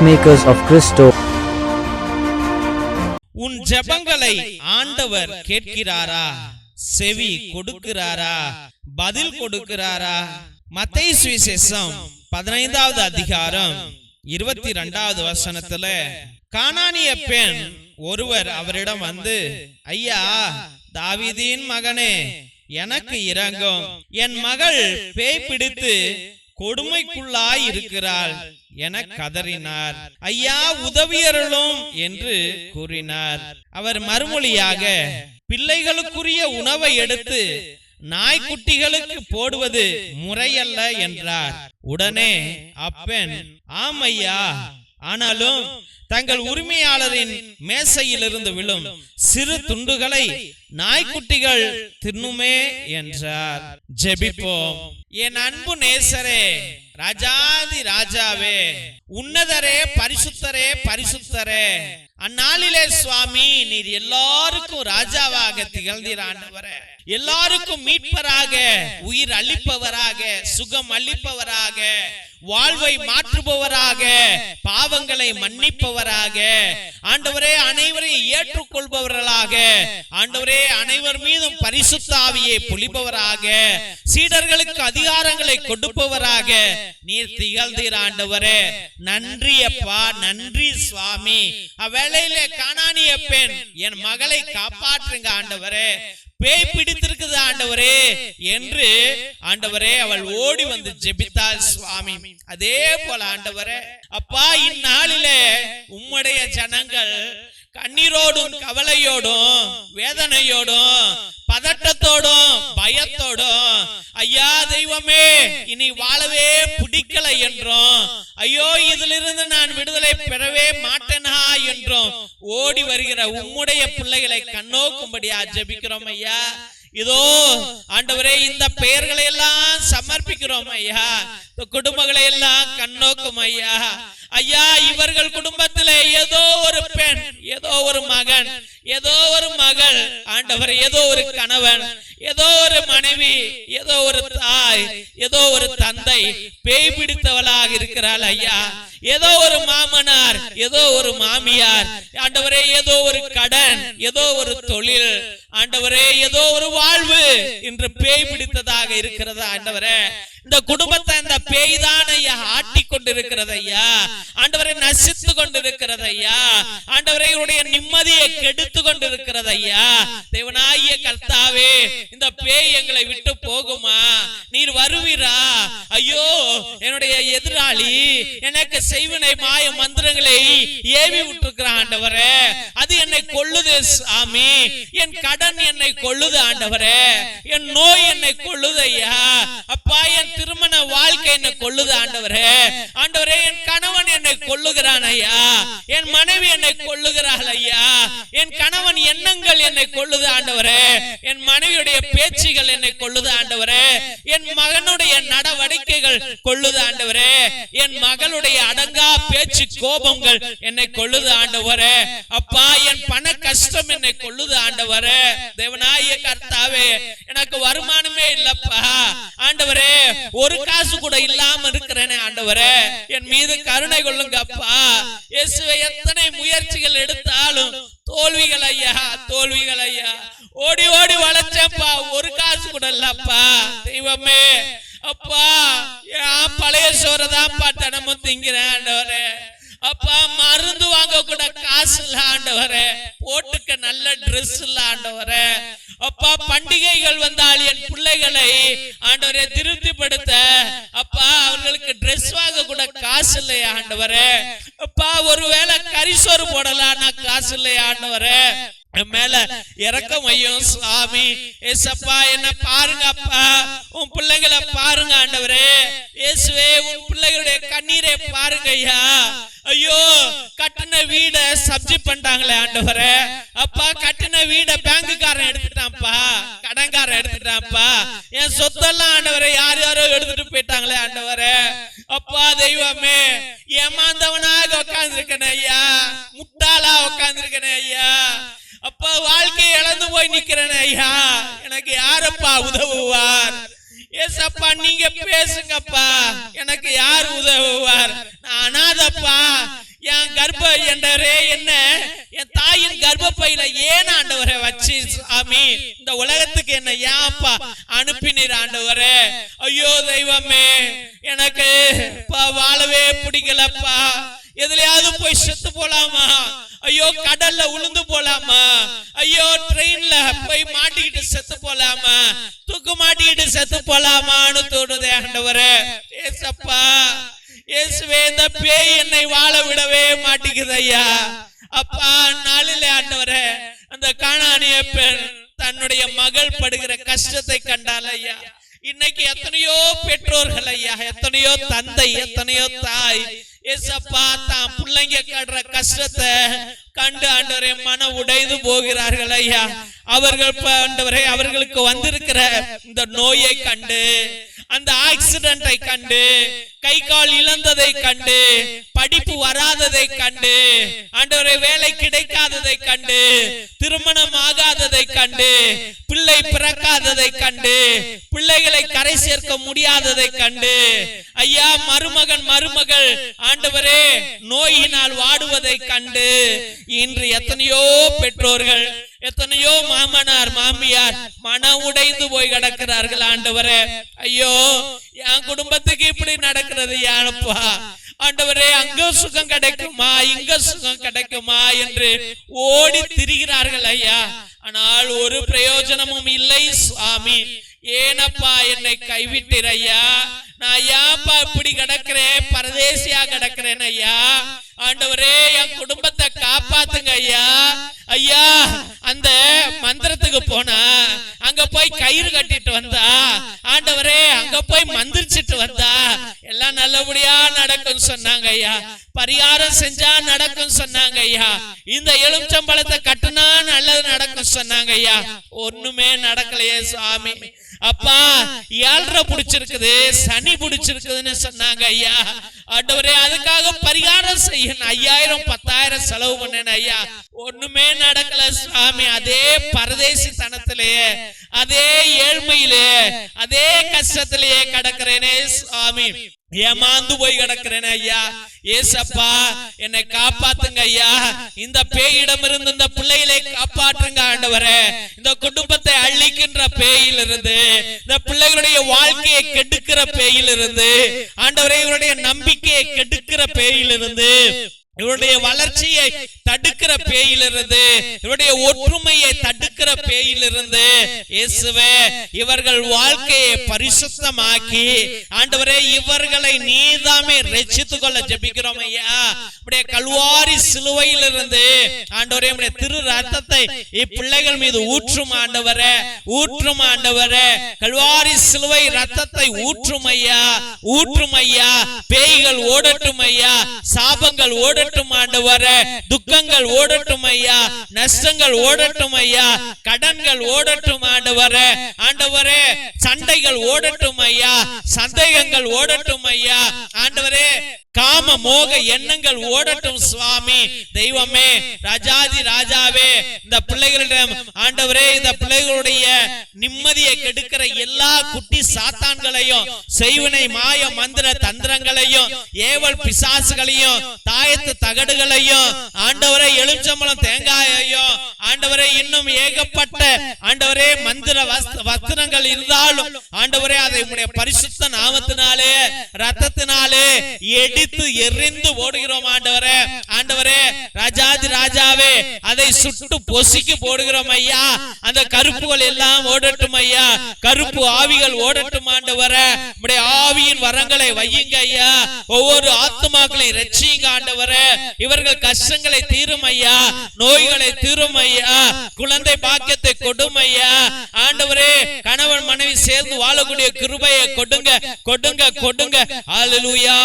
Peacemakers of Christo. உன் ஜெபங்களை ஆண்டவர் கேட்கிறாரா? செவி கொடுக்கிறாரா? பதில் கொடுக்கிறாரா? மத்தை சுவிசேஷம் பதினைந்தாவது அதிகாரம் இருபத்தி ரெண்டாவது வசனத்துல கானானிய பெண் ஒருவர் அவரிடம் வந்து ஐயா தாவிதீன் மகனே எனக்கு இறங்கும் என் மகள் பேய் பிடித்து கொடுமைக்குள்ளாய் இருக்கிறாள் என கதறினார். ஐயா உதவியருளும் என்று கூறினார். அவர் மறுமொழியாக பிள்ளைகளுக்குரிய உணவை எடுத்து நாய்க்குட்டிகளுக்கு போடுவது முறையல்ல என்றார். உடனே அப்பெண் ஆம் ஐயா. ஆனாலும் தங்கள் உரிமையாளரின் மேசையிலிருந்து விழும் சிறு துண்டுகளை நாய்க்குட்டிகள் தின்னுமே என்றார். ஜெபிப்போம். என் அன்பு நேசரே ராஜாதி ராஜாவே உன்னதரே பரிசுத்தரே பரிசுத்தரே அந்நாளிலே சுவாமி நீர் எல்லாருக்கும் ராஜாவாக திகழ்ந்தீர் ஆண்டவரே. எல்லாருக்கும் மீட்பராக உயிர் அளிப்பவராக சுகம் அளிப்பவராக வாழ்வை மாற்றுபவராக பாவங்களை மன்னிப்பவராக. ஆண்டவரே அனைவரையும் ஏற்றுக்கொள்பவர்களாக. ஆண்டவரே அனைவர் மீதும் பரிசுத்த ஆவியை பொழிபவராக சீடர்களுக்கு அதிகாரங்களை கொடுப்பவராக. நீர் திகழ்ந்தீர் ஆண்டவரே. நன்றி அப்பா நன்றி சுவாமி. அவ்வேளையிலே காணானிய பெண் என் மகளை காப்பாற்றுங்க ஆண்டவரே. பேய் பிடித்திருக்குது ஆண்டவரே என்று ஆண்டவரே அவள் ஓடி வந்து ஜெபித்தாள் சுவாமி. அதே போல ஆண்டவரே அப்பா இந்நாளிலே உம்முடைய ஜனங்கள் கண்ணீரோடும் கவலையோடும் வேதனையோடும் பதட்டத்தோடும் பயத்தோடும் ஐயா தெய்வமே இனி வாழவே பிடிக்கல என்றும் ஐயோ இதிலிருந்து நான் விடுதலை பெறவே மாட்டேனா என்றும் ஓடி வருகிற உம்முடைய பிள்ளைகளை கண்ணோக்கும்படியா ஜபிக்கிறோம் ஐயா. இதோ ஆண்டவரே இந்த பெயர்களை எல்லாம் சமர்ப்பிக்கிறோம் ஐயா. குடும்பங்களை எல்லாம் கண்ணோக்கும் ஐயா. ஐயா இவர்கள் குடும்பத்திலே ஏதோ ஒரு பெண் ஏதோ ஒரு மகன் ஏதோ ஒரு மகள் ஆண்டவர் ஏதோ ஒரு கணவன் ஏதோ ஒரு மனைவி ஏதோ ஒரு தாய் ஏதோ ஒரு தந்தை பேய் பிடித்தவளாக இருக்கிறாள் ஐயா ஏதோ ஒரு மாமனார் ஏதோ ஒரு மாமியார் ஆண்டவரே ஏதோ ஒரு கடன் ஏதோ ஒரு தொழில் ஆண்டவரே ஏதோ ஒரு வாழ்வு என்று பேய் பிடித்ததாக இருக்கிறதா ஆண்டவரே இந்த குடும்பத்தை இந்த பேய் தான் ஐயா ஆட்டி கொண்டிருக்கிறது ஐயா ஆண்டவரை நசித்து கொண்டிருக்கிறது ஐயா ஆண்டவரை இவருடைய நிம்மதியை கெடுத்து கொண்டிருக்கிறது ஐயா தேவனாகிய கர்த்தாவே இந்த பேய் எங்களை விட்டு போகுமா? நீர் வருவீரா? ஐயோ என்னுடைய எதிராளி எனக்கு செய்வினை மாய மந்திரங்களை ஏவி விட்டுருக்கிறான் ஆண்டவரே. அது என்னை கொள்ளுது சாமி. என் கடன் என்னை கொள்ளுது ஆண்டவரே. என் நோய் என்னை கொள்ளுது ஐயா. அப்பா என் திருமண வாழ்க்கை என்னை கொள்ளுது ஆண்டவரே. ஆண்டவரே. என் கணவன் என்னை கொள்ளுகிறான் ஐயா. என் மனைவி என்னை கொள்ளுகிறாள் ஐயா. என் கணவன் எண்ணங்கள் என்னை கொள்ளுது ஆண்டவரே. என் மனைவியுடைய பேச்சுகள் என்னை கொள்ளுது ஆண்டவரே. என் என் மகனுடைய நடவடிக்கைகள் கொள்ளுது ஆண்டவரே. என் மகளுடைய அடங்கா பேச்சு கோபங்கள் என்னை கொள்ளுது ஆண்டவரே. அப்பா என் பண கஷ்டம் என்னை கொள்ளுது ஆண்டவரே. தேவனாய கர்த்தாவே எனக்கு வருமானமே இல்லப்பா. ஆண்டவரே ஒரு காசு கூட இல்லாம இருக்கிறேனே ஆண்டவரே. என் மீது கருணை கொள்ளுங்க அப்பா. இயேசுவை எத்தனை முயற்சிகள் எடுத்தாலும் தோல்விகள் ஐயா ஓடி ஓடி வளைச்சப்பா ஒரு காசு கூட இல்லப்பா தெய்வமே அப்பா பழைய சோறை தான்ப்பா தினமும் திங்கிறேன் ஆண்டவரே. அப்பா மருந்து வாங்க கூட காசு இல்ல ஆண்டவரே. போட்டுக்க நல்ல ட்ரெஸ் இல்ல ஆண்டவரே. அப்பா பண்டிகைகள் வந்தால் என் பிள்ளைகளை ஆண்டவரே திருப்திப்படுத்த. அப்பா அவர்களுக்கு ட்ரெஸ் வாங்க கூட காசு இல்லையா ஆண்டவரே. அப்பா ஒருவேளை கரிசோறு போடலாம் நான் காசு இல்லையா ஆண்டவரே. மேல இறக்கம் ஐயும் சுவாமி. ஏசப்பா என்ன பாருங்க அப்பா உன் பிள்ளைகளை பாருங்க ஆண்டவரே. இயேசுவே உன் பிள்ளைகளுடைய கண்ணீரை பாருங்க ஐயா. ஐயோ கட்டின வீட சப்ஜி பண்ணிட்டாங்களே ஆண்டவரே. அப்பா கட்டின வீட பேங்குக்காரன் எடுத்துட்டான்ப்பா. கடன்காரன் எடுத்துட்டான்ப்பா. என் சொத்தெல்லாம் ஆண்டவரே யார் யாரோ எடுத்துட்டு போயிட்டாங்களே ஆண்டவரே. அப்பா தெய்வமே ஏமாந்தவனாக உட்கார்ந்துருக்கனே ஐயா. முட்டாளா உட்கார்ந்துருக்கனே ஐயா. அப்ப வாழ்க்கையை இழந்து போய் நிக்கிறேன் ஐயா. எனக்கு யாரப்பா உதவுவார்? ஏசப்பா நீங்க பேசுங்கப்பா. எனக்கு யார் உதவுவார்? நான் அனாதப்பா. என் கர்ப்ப என்றே என்ன? என் தாயின் கர்ப்பப்பையில ஏன் ஆண்டவரை வச்சு சாமி? இந்த உலகத்துக்கு என்ன ஏன்ப்பா அனுப்பினீர் ஆண்டவரே? ஐயோ தெய்வமே எனக்கு வாழவே பிடிக்கலப்பா. எதுலயாவது போய் செத்து போலாமா? ஐயோ கடல்ல உளுந்து போலாமா? ஐயோ ட்ரெயின்ல போய் மாட்டிக்கிட்டு செத்து போலாமா? தூக்கு மாட்டிக்கிட்டு செத்து போலாமான்னு தோணுதே ஆண்டவரே. ஏசப்பா இயேசுவே இந்த பேய் என்னை வாழ விடவே மாட்டேங்குது ஐயா. அப்பா நாளில ஆண்டவரே அந்த காணானிய பெண் தன்னுடைய மகள் படுகிற கஷ்டத்தை கண்டால் ஐயா. இன்னைக்கு எத்தனையோ பெற்றோர்கள் ஐயா எத்தனையோ தந்தை எத்தனையோ தாய் ஏசப்பா தான் பிள்ளைங்க கடுற கஷ்டத்தை கண்டு ஆண்டவரே மன உடைந்து போகிறார்கள் ஐயா. அவர்கள் ஆண்டவரே அவர்களுக்கு வந்திருக்கிற இந்த நோயை கண்டு அந்த ஆக்சிடென்டை கண்டு கை கால் இழந்ததை கண்டு படிப்பு வராததை கண்டு ஆண்டவரை வேலை கிடைக்காததை கண்டு திருமணம் ஆகாததை கண்டு பிள்ளை பிறக்காததை கண்டு பிள்ளைகளை கரை சேர்க்க முடியாததை கண்டு ஐயா மருமகன் மருமகள் ஆண்டவரே நோயினால் வாடுவதை கண்டு இன்று எத்தனையோ பெற்றோர்கள் எத்தனையோ மாமனார் மாமியார் மன உடைந்து போய் கிடக்கிறார்கள் ஆண்டவரே. ஐயோ என் குடும்பத்துக்கு இப்படி நடக்கிறது யானப்பா ஆண்டவரே அங்க சுகம் கிடைக்குமா? இங்க சுகம் கிடைக்குமா? என்று ஓடி திரிகிறார்கள் ஐயா. ஆனால் ஒரு பிரயோஜனமும் இல்லை சுவாமி. ஏனப்பா என்னை கைவிட்டீர் ஐயா? நான் ஏன்ப்பா இப்படி கிடக்கிறேன்? பரதேசியா கிடக்கிறேன் ஐயா. ஆண்டவரே என் குடும்பத்தை காப்பாத்துங்க ஐயா. ஐயா அந்த மந்திரத்துக்கு போனா அங்க போய் கயிறு கட்டிட்டு வந்தா ஆண்டவரே அங்க வந்தா எல்லாம் நல்லபடியா நடக்கும் சொன்னாங்க ஐயா. பரிகாரம் செஞ்சா நடக்கும் சொன்னாங்க ஐயா. இந்த எலுமிச்சம்பழத்தை கட்டுனா நல்லது நடக்கும் சொன்னாங்க ஐயா. ஒண்ணுமே நடக்கலையே சாமி. அப்பா ஏழ்ரை புடிச்சிருக்குது சனி புடிச்சிருக்குதுன்னு சொன்னாங்க ஐயா. ஆண்டவரே அதுக்காக பரிகாரம் செய்யணும். ஐயாயிரம் பத்தாயிரம் செலவு பண்ணேன் ஐயா. ஒண்ணுமே நடக்கல சாமி அதே பரதேசி தனத்திலேயே அதே ஏழ்மையிலே அதே கஷ்டத்திலேயே கிடக்கிறேனே சாமி ஏமாந்து போய் கிடக்கிறேன் ஐயா. ஏசப்பா என்னை காப்பாத்துங்க ஐயா. இந்த பேயிடம் இருந்து இந்த பிள்ளைகளை காப்பாற்றுங்க ஆண்டவரே. இந்த குடும்பத்தை அழிக்கின்ற பேயிலிருந்து இந்த பிள்ளைகளுடைய வாழ்க்கையை கெடுக்கிற பேயிலிருந்து ஆண்டவரே இவருடைய நம்பிக்கையை கெடுக்கிற பேயிலிருந்து இவருடைய வளர்ச்சியை தடுக்கிற பேயிலிருந்து இவருடைய ஒற்றுமையை தடுக்கிற பேயிலிருந்து இயேசுவே இவர்கள் வாழ்க்கையை பரிசுத்தமாக்கி ஆண்டவரே இவர்களை நீதாமே ரட்சித்துக் கொள்ள ஜெபிக்கிறோம் ஐயா. கல்வாரி சிலுவையிலிருந்து ஆண்டவரே உடைய திரு ரத்தத்தை இப்பிள்ளைகள் மீது ஊற்றும் ஆண்டவரே ஊற்றும் ஆண்டவரே. கல்வாரி சிலுவை ரத்தத்தை ஊற்றும் ஐயா. ஊற்றும் ஐயா. பேய்கள் ஓடட்டும் ஐயா. சாபங்கள் ஓடட்டும் ஆண்டவரே. துக்கங்கள் ஓடட்டும் ஐயா. நஷ்டங்கள் ஓடட்டும் ஐயா. கடன்கள் ஓடட்டும் ஆண்டவரே. ஆண்டவரே சண்டைகள் ஓடட்டும் ஐயா. சந்தேகங்கள் ஓடட்டும் ஐயா. ஆண்டவரே காம மோக எண்ணங்கள் ஓடட்டும் சுவாமி. தெய்வமே ராஜாதி ராஜாவே இந்த பிள்ளைகளிடம் ஆண்டவரே இந்த பிள்ளைகளுடைய நிம்மதியை கெடுக்கிற எல்லா குட்டி சாத்தான்களையும் செய்வினை மாய மந்திர தந்திரங்களையும் ஏவல் பிசாசுகளையும் தாயத்து தகடுகளையும் ஆண்டவரே எலுமிச்சம்பழம் தேங்காயையும் ஆண்டவரே இன்னும் ஏகப்பட்ட ஆண்டவரே மந்திர வஸ்திரங்கள் இருந்தாலும் ஆண்டவரே அதை உடைய பரிசுத்த நாமத்தினாலே ரத்தத்தினாலே எடித்து எரிந்து ஓடுகிறோம் ஆண்டவரே. ஆண்டவரே ராஜாதி ராஜாவே அதை சுட்டு பொசிக்கு போடுகிறோம் ஐயா. அந்த கருப்புகள் எல்லாம் ஓடட்டும் ஐயா. கருப்பு ஆவிகள் ஓடட்டும் ஆண்டவரே. நம்முடைய ஆவியின் வரங்களை வையுங்க ஐயா. ஒவ்வொரு ஆத்துமாக்களையும் ரட்சிங்க ஆண்டவரே. இவர்கள் கஷ்டங்களை தீரும் ஐயா. நோய்களை தீரும் ஐயா. குழந்தை பாக்கியத்தை கொடும் ஐயா. ஆண்டவரே கணவன் மனைவி சேர்ந்து வாழக்கூடிய கிருபையை கொடுங்க கொடுங்க கொடுங்க. ஹalleluya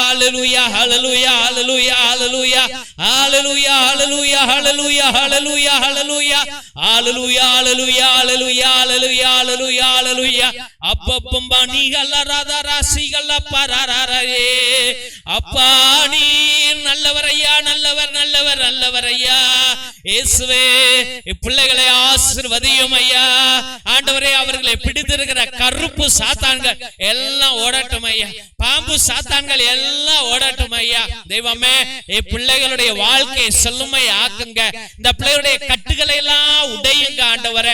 ஹalleluya ஹalleluya ஹalleluya ஹalleluya ஹalleluya ஹalleluya ஹalleluya ஹalleluya ஹalleluya ஹalleluya ஹalleluya ஹalleluya ஹalleluya ஹalleluya ஹalleluya அப்பப்பம் நீகல்ல ராதா ராசிகல்ல பராரே அப்பா நீ நல்லவரையா நல்லவர் நல்லவர் நல்லவர் ஐயா இயேசுவே பிள்ளைகளை ஆசிர்வதியும் ஐயா. ஆண்டவரே அவர்களை பிடித்திருக்கிற கருப்பு சாத்தான்கள் எல்லாம் ஓடட்டும் ஐயா. பாம்பு சாத்தான்கள் எல்லாம் ஓடட்டும். ஐயா தெய்வமே இப்பிள்ளைகளுடைய வாழ்க்கையை செல்லுமை ஆக்குங்க இந்த பிள்ளைகளுடைய கட்டுகளை எல்லாம் உடையுங்க ஆண்டவரை.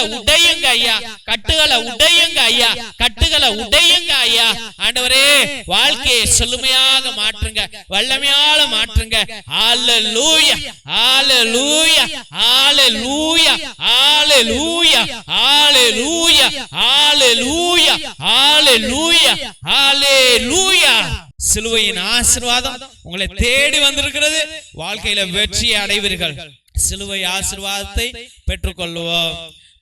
கட்டுகளை உடையுங்க ஐயா. கட்டுகளை உடையுங்க ஐயா. கட்டுகளை உடையுங்க ஐயா. ஆண்டவரே வாழ்க்கையை செழுமையாக மாற்றுங்க. வல்லமையால மாற்றுங்க. ஹalleluya ஹalleluya ஹalleluya ஹalleluya ஹalleluya ஹalleluya ஹalleluya ஹalleluya. சிலுவையின் ஆசிர்வாதம் உங்களை தேடி வந்திருக்கிறது. வாழ்க்கையில வெற்றியை அடைவீர்கள். சிலுவை ஆசிர்வாதத்தை பெற்றுக்கொள்வோம்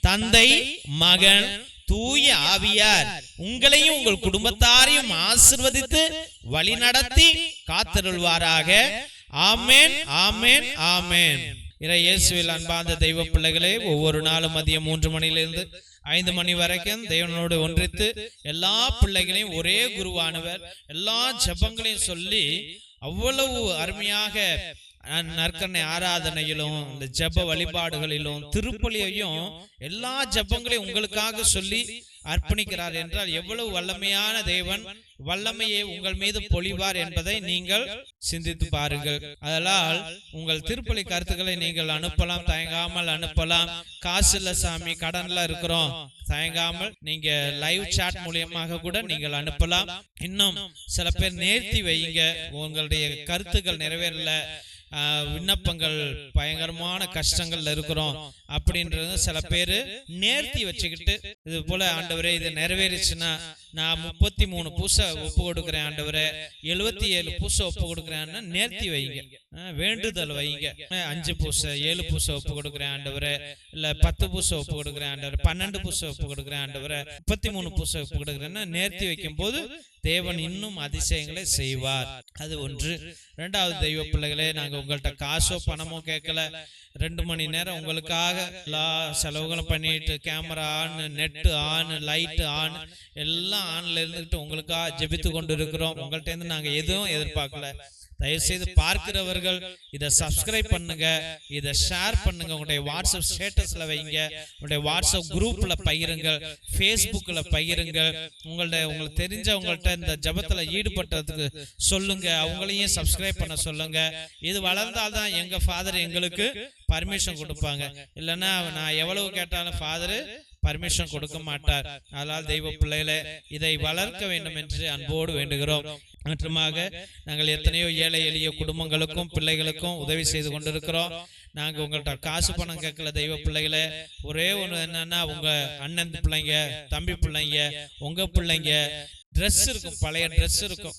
தந்தை மகன் தூய ஆவியார். உங்களையும் உங்கள் குடும்பத்தாரையும் ஆசிர்வதித்து வழிநடத்தி காத்திருள்வாராக. ஆமேன் ஆமேன் ஆமேன் இறை இயேசுவில் அன்பார்ந்த தெய்வ பிள்ளைகளே ஒவ்வொரு நாளும் மதியம் மூன்று மணியிலிருந்து ஐந்து மணி வரைக்கும் தேவனோடு ஒன்றித்து எல்லா பிள்ளைகளையும் ஒரே குருவானவர். எல்லா ஜெபங்களையும் சொல்லி அவ்வளவு அருமையாக நற்கண்ணை ஆராதனையிலும் இந்த ஜெப வழிபாடுகளிலும் திருப்பலியையும் எல்லா ஜெபங்களையும் உங்களுக்காக சொல்லி அர்ப்பணிக்கிறார் என்றால் எவ்வளவு வல்லமையான தேவன் வல்லமையை உங்கள் மீது பொழிவார் என்பதை நீங்கள் சிந்தித்து பாருங்கள். அதனால் உங்கள் திருப்பலி கருத்துக்களை நீங்கள் அனுப்பலாம் தயங்காமல் அனுப்பலாம். காசு இல்ல சாமி கடன்ல இருக்கிறோம் தயங்காமல் நீங்க லைவ் சாட் மூலியமாக கூட நீங்கள் அனுப்பலாம். இன்னும் சில பேர் நேர்த்தி வைங்க உங்களுடைய கருத்துக்கள் நிறைவேறல விண்ணப்பங்கள் பயங்கரமான கஷ்டங்கள்ல இருக்கிறோம். அப்படின்றது சில பேர் நேர்த்தி வச்சுக்கிட்டு இது போல ஆண்டவரே இது நிறைவேறிச்சுன்னா நான் முப்பத்தி மூணு பூசை ஒப்பு கொடுக்குறேன் ஆண்டவரே. எழுபத்தி ஏழு பூசை ஒப்பு கொடுக்குறேன்னா நேர்த்தி வைங்க. வேண்டுதல் வைங்க. அஞ்சு பூசை ஏழு பூசை ஒப்பு கொடுக்குறேன் ஆண்டவரே. இல்ல பத்து பூசை ஒப்பு கொடுக்குறேன் ஆண்டவரே. பன்னெண்டு பூசை ஒப்பு கொடுக்குறேன் ஆண்டவரே. முப்பத்தி மூணு பூசை ஒப்பு கொடுக்குறேன்னா நேர்த்தி வைக்கும் போது தேவன் இன்னும் அதிசயங்களை செய்வார். அது ஒன்று. ரெண்டாவது தெய்வ பிள்ளைகளே நாங்க உங்கள்ட்ட காசோ பணமோ கேட்கல. ரெண்டு மணி நேரம் உங்களுக்காக எல்லா செலவுகளும் பண்ணிட்டு camera on net on light on எல்லாம் ஆன்ல இருந்துகிட்டு உங்களுக்காக ஜெபித்து கொண்டு இருக்கிறோம் உங்கள்ட்ட இருந்து நாங்க எதுவும் எதிர்பார்க்கல. தயவுசெய்து பார்க்கிறவர்கள் இதை சப்ஸ்கிரைப் பண்ணுங்க. இதை ஷேர் பண்ணுங்க. உங்களுடைய வாட்ஸ்அப் ஸ்டேட்டஸ்ல வைங்க. உங்களுடைய வாட்ஸ்அப் குரூப்ல பகிருங்கள். ஃபேஸ்புக்கில் பகிருங்கள். உங்கள்ட்ட உங்களுக்கு தெரிஞ்சவங்கள்ட்ட இந்த ஜபத்தில் ஈடுபட்டதுக்கு சொல்லுங்க. அவங்களையும் சப்ஸ்கிரைப் பண்ண சொல்லுங்க. இது வளர்ந்தால்தான் எங்க ஃபாதர் எங்களுக்கு பர்மிஷன் கொடுப்பாங்க. இல்லைன்னா நான் எவ்வளவு கேட்டாலும் ஃபாதரு பர்மிஷன் கொடுக்க மாட்டார். அதனால் தெய்வ பிள்ளைகளே இதை வளர்க்க வேண்டும் என்று அன்போடு வேண்டுகிறோம். மற்றுமாக நாங்கள் எத்தனையோ ஏழை எளிய குடும்பங்களுக்கும் பிள்ளைகளுக்கும் உதவி செய்து கொண்டிருக்கிறோம். நாங்க உங்கள்ட்ட காசு பணம் கேட்கல தெய்வ பிள்ளைகளே. ஒரே ஒண்ணு என்னன்னா உங்க அண்ணன் பிள்ளைங்க தம்பி பிள்ளைங்க உங்க பிள்ளைங்க Dress இருக்கும் பழைய Dress இருக்கும்.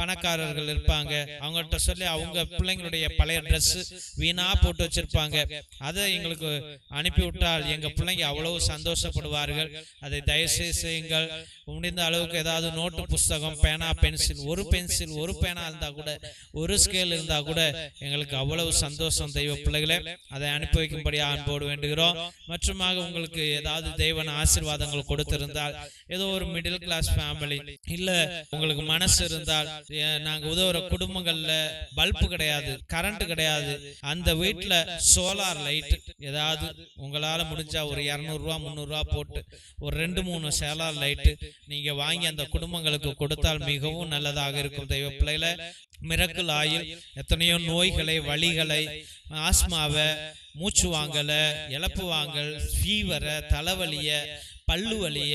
பணக்காரர்கள் இருப்பாங்க. அவங்கள்ட்ட சொல்லி அவங்க பிள்ளைங்களுடைய பழைய Dress வீணா போட்டு வச்சிருப்பாங்க. அதை எங்களுக்கு அனுப்பி விட்டால் எங்க பிள்ளைங்க அவ்வளவு சந்தோஷப்படுவார்கள். அதை தயவுசெய்து செய்யுங்கள். முடிந்த அளவுக்கு ஏதாவது நோட்டு புஸ்தகம் பேனா பென்சில் ஒரு பென்சில் ஒரு பேனா இருந்தால் கூட ஒரு ஸ்கேல் இருந்தால் கூட எங்களுக்கு அவ்வளவு சந்தோஷம் தெய்வ பிள்ளைகளே. அதை அனுப்பி வைக்கும்படி அன்போடு வேண்டுகிறோம். மற்றுமாக உங்களுக்கு ஏதாவது தெய்வன ஆசீர்வாதங்கள் கொடுத்திருந்தால் ஏதோ ஒரு மிடில் கிளாஸ் ஃபேமிலி இல்லை உங்களுக்கு மனசு இருந்தால் நாங்கள் உதவுற குடும்பங்கள்ல பல்பு கிடையாது கரண்ட் கிடையாது. அந்த வீட்டில் சோலார் லைட் ஏதாவது உங்களால் முடிஞ்சால் ஒரு இரநூறுவா முந்நூறுரூவா போட்டு ஒரு ரெண்டு மூணு சோலார் லைட்டு நீங்க வாங்கி அந்த குடும்பங்களுக்கு கொடுத்தால் மிகவும் நல்லதாக இருக்கும். தெய்வ பிள்ளைகள மிரக்கல் ஆயில் எத்தனையோ நோய்களை வலிகளை ஆஸ்மாவை மூச்சு வாங்கல இழப்பு வாங்கல் ஃபீவரை தலைவலிய பல்லு வலிய